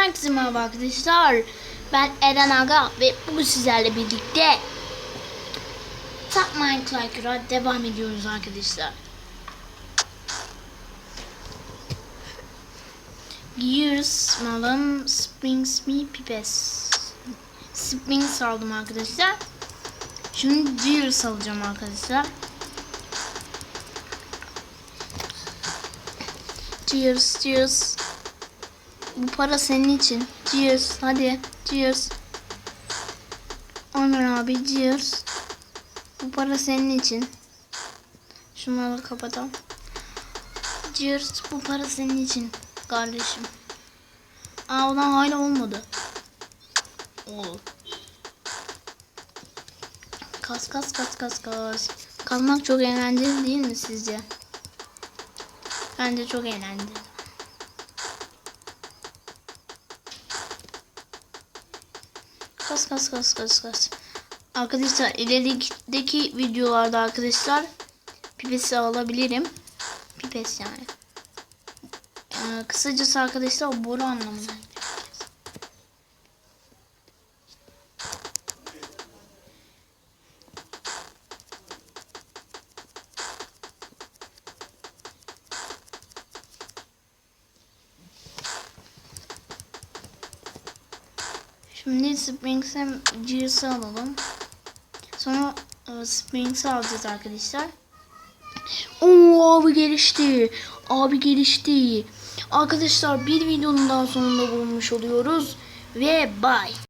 Herkese merhaba arkadaşlar. Ben Eren Aga ve bugün sizlerle birlikte Top Minecraft'a devam ediyoruz arkadaşlar. Gears malım Springs me pipes. Springs aldım arkadaşlar. Şimdi Gears alacağım arkadaşlar. Cheers, cheers. Bu para senin için. Cheers. Hadi. Cheers. Onur abi cheers. Bu para senin için. Şunları kapatalım. Cheers. Bu para senin için. Kardeşim. Aa ulan hala olmadı. Ol. Kas kas kas kas kas. Kazmak çok eğlenceli değil mi sizce? Bence çok eğlenceli. Kas kas kas kas kas. Arkadaşlar ilerideki videolarda arkadaşlar pipesi alabilirim. Pipes yani. Ee, kısacası arkadaşlar boru anlamında. Şimdi Springs'e Gears'ı alalım. Sonra e, alacağız arkadaşlar. Oo abi gelişti. Abi gelişti. Arkadaşlar bir videonun daha sonunda bulmuş oluyoruz. Ve bye.